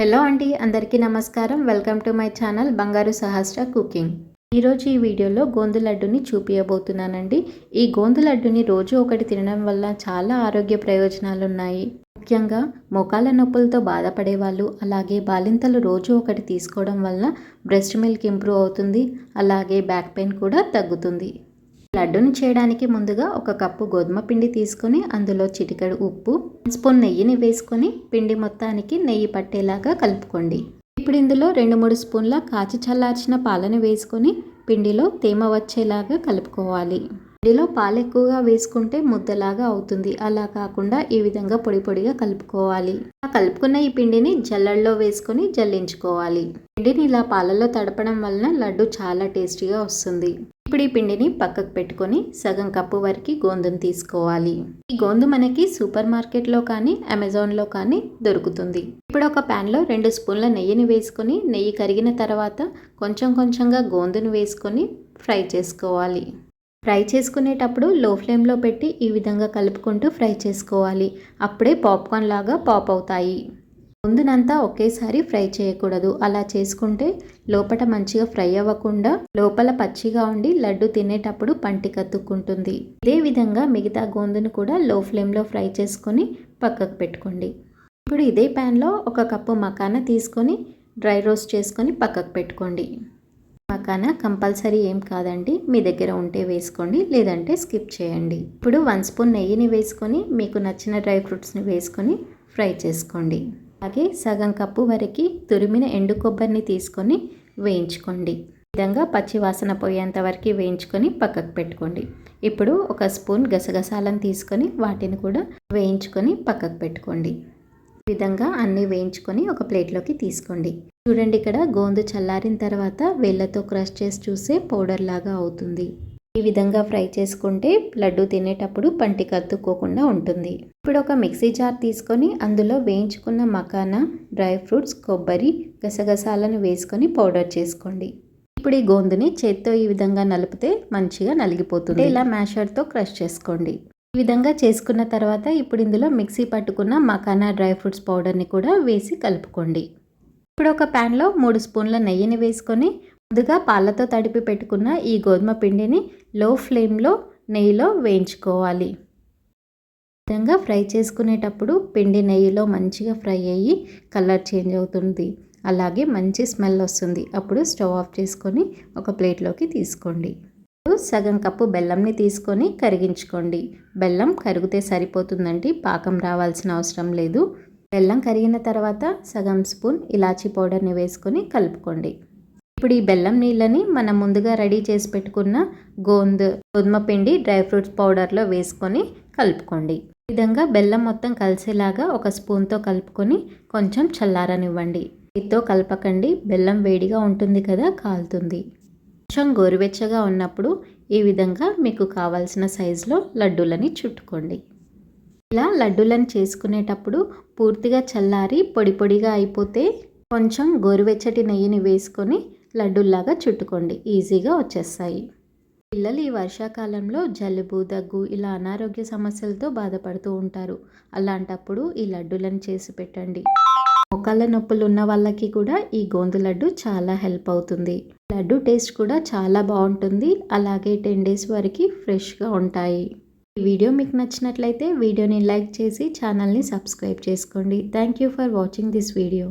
Hello అండి అందరికీ నమస్కారం. వెల్కమ్ టు మై ఛానల్ బంగారు సహస్ర కుకింగ్. ఈరోజు ఈ వీడియోలో గోందు లడ్డుని చూపించబోతున్నానండి ఈ గోందు లడ్డుని రోజు ఒకటి తినడం వల్ల చాలా ఆరోగ్య ప్రయోజనాలు ఉన్నాయి. ముఖ్యంగా మోకాల నొప్పులతో బాధపడే వాళ్ళు అలాగే బాలింతలు రోజు ఒకటి తీసుకోవడం వల్ల బ్రెస్ట్ మిల్క్ ఇంప్రూవ్ అవుతుంది అలాగే బ్యాక్ పెయిన్ కూడా తగ్గుతుంది. లడ్డూని చేయడానికి ముందుగా ఒక కప్పు గోధుమ పిండి తీసుకొని అందులో చిటికెడు ఉప్పు స్పూన్ నెయ్యిని వేసుకొని పిండి మొత్తానికి నెయ్యి పట్టేలాగా కలుపుకోండి. ఇప్పుడు ఇందులో రెండు మూడు స్పూన్ల కాచి చల్లార్చిన పాలను వేసుకొని పిండిలో తేమ వచ్చేలాగా కలుపుకోవాలి. పిండిలో పాలు ఎక్కువగా వేసుకుంటే ముద్దలాగా అవుతుంది. అలా కాకుండా ఈ విధంగా పొడి పొడిగా కలుపుకోవాలి. ఆ కలుపుకున్న ఈ పిండిని జల్లల్లో వేసుకొని జల్లించుకోవాలి. పిండిని ఇలా పాలలో తడపడం వలన లడ్డు చాలా టేస్టీగా వస్తుంది. ఇప్పుడు ఈ పిండిని పక్కకు పెట్టుకొని సగం కప్పు వరకు గోందును తీసుకోవాలి. ఈ గోందు మనకి సూపర్ మార్కెట్లో కానీ అమెజాన్లో కానీ దొరుకుతుంది. ఇప్పుడు ఒక ప్యాన్లో రెండు స్పూన్ల నెయ్యిని వేసుకొని నెయ్యి కరిగిన తర్వాత కొంచెం కొంచెంగా గోందును వేసుకొని ఫ్రై చేసుకోవాలి. ఫ్రై చేసుకునేటప్పుడు లో ఫ్లేమ్లో పెట్టి ఈ విధంగా కలుపుకుంటూ ఫ్రై చేసుకోవాలి. అప్పుడే పాప్కార్న్ లాగా పాప్ అవుతాయి. ముందునంతా ఒకేసారి ఫ్రై చేయకూడదు. అలా చేసుకుంటే లోపల మంచిగా ఫ్రై అవ్వకుండా లోపల పచ్చిగా ఉండి లడ్డు తినేటప్పుడు పంటి కత్తుక్కుంటుంది. ఇదే విధంగా మిగతా గోందును కూడా లో ఫ్లేమ్లో ఫ్రై చేసుకొని పక్కకు పెట్టుకోండి. ఇప్పుడు ఇదే ప్యాన్లో ఒక కప్పు మకాన తీసుకొని డ్రై రోస్ట్ చేసుకొని పక్కకు పెట్టుకోండి. మకాన కంపల్సరీ ఏం కాదండి మీ దగ్గర ఉంటే వేసుకోండి లేదంటే స్కిప్ చేయండి. ఇప్పుడు వన్ స్పూన్ నెయ్యిని వేసుకొని మీకు నచ్చిన డ్రై ఫ్రూట్స్ని వేసుకొని ఫ్రై చేసుకోండి. అలాగే సగం కప్పు వరకు తురిమిన ఎండు కొబ్బరిని తీసుకొని వేయించుకోండి. విధంగా పచ్చి వాసన పోయేంత వరకు వేయించుకొని పక్కకు పెట్టుకోండి. ఇప్పుడు ఒక స్పూన్ గసగసాలను తీసుకొని వాటిని కూడా వేయించుకొని పక్కకు పెట్టుకోండి. విధంగా అన్నీ వేయించుకొని ఒక ప్లేట్లోకి తీసుకోండి. చూడండి ఇక్కడ గోందు చల్లారిన తర్వాత వేళ్ళతో క్రష్ చేసి చూసే పౌడర్ లాగా అవుతుంది. ఈ విధంగా ఫ్రై చేసుకుంటే లడ్డు తినేటప్పుడు పంటి కత్తుకోకుండా ఉంటుంది. ఇప్పుడు ఒక మిక్సీ జార్ తీసుకొని అందులో వేయించుకున్న మకానా డ్రై ఫ్రూట్స్ కొబ్బరి గసగసాలను వేసుకొని పౌడర్ చేసుకోండి. ఇప్పుడు ఈ గోందుని చేత్తో ఈ విధంగా నలిపితే మంచిగా నలిగిపోతుంది. ఇలా మ్యాషర్తో క్రష్ చేసుకోండి. ఈ విధంగా చేసుకున్న తర్వాత ఇప్పుడు ఇందులో మిక్సీ పట్టుకున్న మకానా డ్రై ఫ్రూట్స్ పౌడర్ని కూడా వేసి కలుపుకోండి. ఇప్పుడు ఒక ప్యాన్లో మూడు స్పూన్ల నెయ్యిని వేసుకొని ముందుగా పాలతో తడిపి పెట్టుకున్న ఈ గోధుమ పిండిని లో ఫ్లేమ్లో నెయ్యిలో వేయించుకోవాలి. విధంగా ఫ్రై చేసుకునేటప్పుడు పిండి నెయ్యిలో మంచిగా ఫ్రై అయ్యి కలర్ చేంజ్ అవుతుంది. అలాగే మంచి స్మెల్ వస్తుంది. అప్పుడు స్టవ్ ఆఫ్ చేసుకొని ఒక ప్లేట్లోకి తీసుకోండి. సగం కప్పు బెల్లంని తీసుకొని కరిగించుకోండి. బెల్లం కరిగితే సరిపోతుందండి పాకం రావాల్సిన అవసరం లేదు. బెల్లం కరిగిన తర్వాత సగం స్పూన్ ఇలాచీ పౌడర్ని వేసుకొని కలుపుకోండి. ఇప్పుడు ఈ బెల్లం నీళ్ళని మనం ముందుగా రెడీ చేసి పెట్టుకున్న గోంద్ గోధుమ పిండి డ్రై ఫ్రూట్స్ పౌడర్లో వేసుకొని కలుపుకోండి. ఈ విధంగా బెల్లం మొత్తం కలిసేలాగా ఒక స్పూన్తో కలుపుకొని కొంచెం చల్లారనివ్వండి. ఇతో కలపకండి. బెల్లం వేడిగా ఉంటుంది కదా కాలుతుంది. కొంచెం గోరువెచ్చగా ఉన్నప్పుడు ఈ విధంగా మీకు కావాల్సిన సైజులో లడ్డూలని చుట్టుకోండి. ఇలా లడ్డూలను చేసుకునేటప్పుడు పూర్తిగా చల్లారి పొడి పొడిగా అయిపోతే కొంచెం గోరువెచ్చటి నెయ్యిని వేసుకొని లడ్డూల్లాగా చుట్టుకోండి. ఈజీగా వచ్చేస్తాయి. పిల్లలు ఈ వర్షాకాలంలో జలుబు దగ్గు ఇలా అనారోగ్య సమస్యలతో బాధపడుతూ ఉంటారు. అలాంటప్పుడు ఈ లడ్డూలను చేసి పెట్టండి. మొక్కల నొప్పులు ఉన్న వాళ్ళకి కూడా ఈ గోందు లడ్డు చాలా హెల్ప్ అవుతుంది. లడ్డు టేస్ట్ కూడా చాలా బాగుంటుంది. అలాగే టెన్ డేస్ వరకు ఫ్రెష్గా ఉంటాయి. ఈ వీడియో మీకు నచ్చినట్లయితే వీడియోని లైక్ చేసి ఛానల్ని సబ్స్క్రైబ్ చేసుకోండి. Thank you for watching this video.